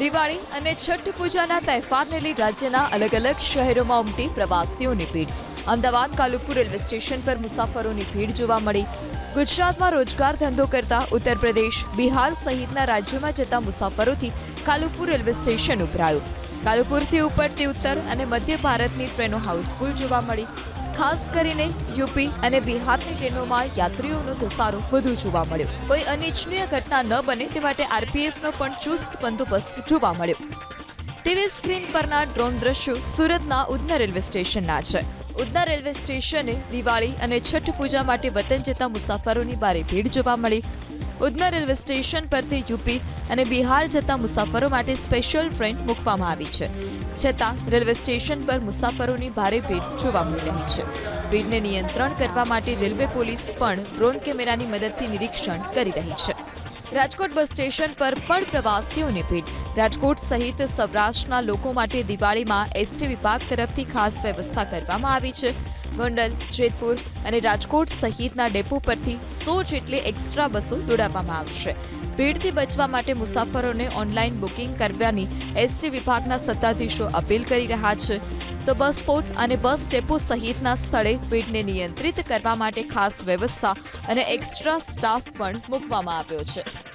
દિવાળી અને છઠ્ઠ પૂજાના તહેવારને લઈ રાજ્યના અલગ અલગ શહેરોમાં ઉમટી પ્રવાસીઓની ભીડ. અમદાવાદ કાલુપુર રેલવે સ્ટેશન પર મુસાફરોની ભીડ જોવા મળી. ગુજરાતમાં રોજગાર ધંધો કરતા ઉત્તર પ્રદેશ બિહાર સહિતના રાજ્યોમાં જતા મુસાફરોથી કાલુપુર રેલવે સ્ટેશન ઉભરાયું. કાલુપુરથી ઉપરથી ઉત્તર અને મધ્ય ભારતની ટ્રેનો હાઉસફુલ જોવા મળી. ખાસ કરીને યુપી અને બિહારની ટ્રેનોમાં યાત્રીઓનો ધસારો વધુ જોવા મળ્યો. કોઈ અનિચ્છનીય ઘટના ન બને તે માટે આરપીએફનો પણ ચુસ્ત બંદોબસ્ત જોવા મળ્યો. ટીવી સ્ક્રીન પરના ડ્રોન દ્રશ્યો સુરતના ઉધના રેલવે સ્ટેશનના છે. ઉધના રેલવે સ્ટેશને દિવાળી અને છઠ પૂજા માટે વતન જતા મુસાફરોની ભારે ભીડ જોવા મળી. ઉધના રેલવે સ્ટેશન પરથી યુપી અને બિહાર જતા મુસાફરો માટે સ્પેશિયલ ટ્રેન મૂકવામાં આવી છે. છતાં રેલવે સ્ટેશન પર મુસાફરોની ભારે ભીડ જોવા મળી રહી છે. ભીડને નિયંત્રણ કરવા માટે રેલવે પોલીસ પણ ડ્રોન કેમેરાની મદદથી નિરીક્ષણ કરી રહી છે. રાજકોટ બસ સ્ટેશન પર પણ પ્રવાસીઓની ભીડ. રાજકોટ સહિત સૌરાષ્ટ્રના લોકો માટે દિવાળીમાં એસટી વિભાગ તરફથી ખાસ વ્યવસ્થા કરવામાં આવી છે. ગોંડલ, જેતપુર અને રાજકોટ સહિતના ડેપો પરથી સો જેટલી એક્સ્ટ્રા બસો દોડાવવામાં આવશે. ભીડથી બચવા માટે મુસાફરોને ઓનલાઈન બુકિંગ કરવાની એસટી વિભાગના સત્તાધીશો અપીલ કરી રહ્યા છે. તો બસ સ્પોટ અને બસ ડેપો સહિતના સ્થળે ભીડને નિયંત્રિત કરવા માટે ખાસ વ્યવસ્થા અને એક્સ્ટ્રા સ્ટાફ પણ મૂકવામાં આવ્યો છે.